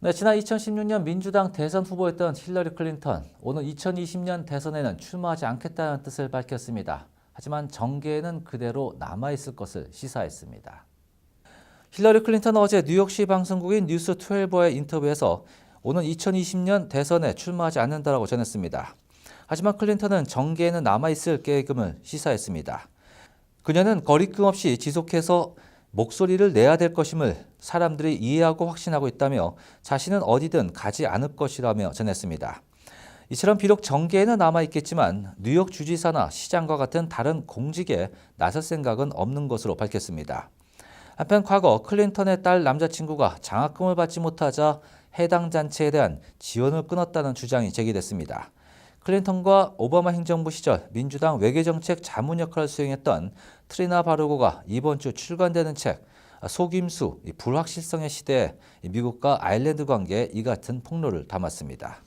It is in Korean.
네, 지난 2016년 민주당 대선 후보였던 힐러리 클린턴, 오늘 2020년 대선에는 출마하지 않겠다는 뜻을 밝혔습니다. 하지만 정계에는 그대로 남아있을 것을 시사했습니다. 힐러리 클린턴은 어제 뉴욕시 방송국인 뉴스 12와의 인터뷰에서 오는 2020년 대선에 출마하지 않는다라고 전했습니다. 하지만 클린턴은 정계에는 남아있을 계획임을 시사했습니다. 그녀는 거리낌 없이 지속해서 목소리를 내야 될 것임을 사람들이 이해하고 확신하고 있다며 자신은 어디든 가지 않을 것이라며 전했습니다. 이처럼 비록 정계에는 남아있겠지만 뉴욕 주지사나 시장과 같은 다른 공직에 나설 생각은 없는 것으로 밝혔습니다. 한편 과거 클린턴의 딸 남자친구가 장학금을 받지 못하자 해당 잔치에 대한 지원을 끊었다는 주장이 제기됐습니다. 클린턴과 오바마 행정부 시절 민주당 외교정책 자문 역할을 수행했던 트리나 바르고가 이번 주 출간되는 책 속임수, 이 불확실성의 시대에 미국과 아일랜드 관계에 이 같은 폭로를 담았습니다.